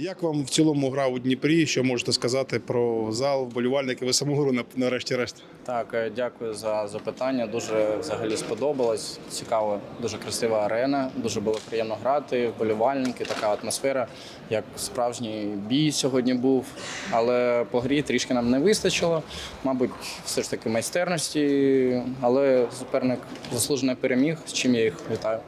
Як вам в цілому гра у Дніпрі? Що можете сказати про зал, вболівальники? Ви саму гру нарешті-решт? Так, е, дякую за запитання. Дуже взагалі сподобалось. Цікаво, дуже красива арена. Дуже було приємно грати. Вболівальники, така атмосфера, як справжній бій сьогодні був. Але по грі трішки нам не вистачило. Мабуть, все ж таки майстерності. Але суперник заслужено переміг, з чим я їх вітаю.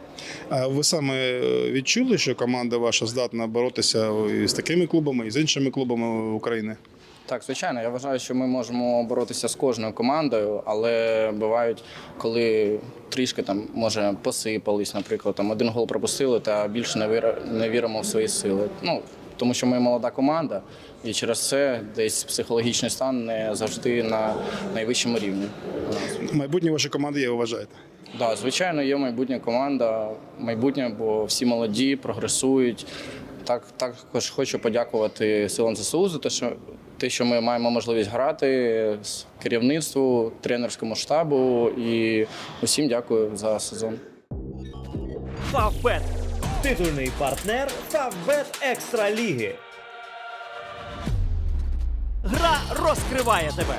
А ви саме е, відчули, що команда ваша здатна боротися і з такими клубами, і з іншими клубами України? Так, звичайно, я вважаю, що ми можемо боротися з кожною командою, але бувають, коли трішки там може посипались, наприклад, там один гол пропустили та більше не віра- не віримо в свої сили. Ну тому що ми молода команда, і через це десь психологічний стан не завжди на найвищому рівні. Майбутнє вашої команди є, ви вважаєте? Да, звичайно, є майбутня команда, майбутнє, бо всі молоді, прогресують. Так, також хочу подякувати силам ЗСУ за те, що те, що ми маємо можливість грати з керівництву, тренерському штабу і усім дякую за сезон. Фавбет. Титульний партнер Фавбет Екстра Ліги. Гра розкриває тебе.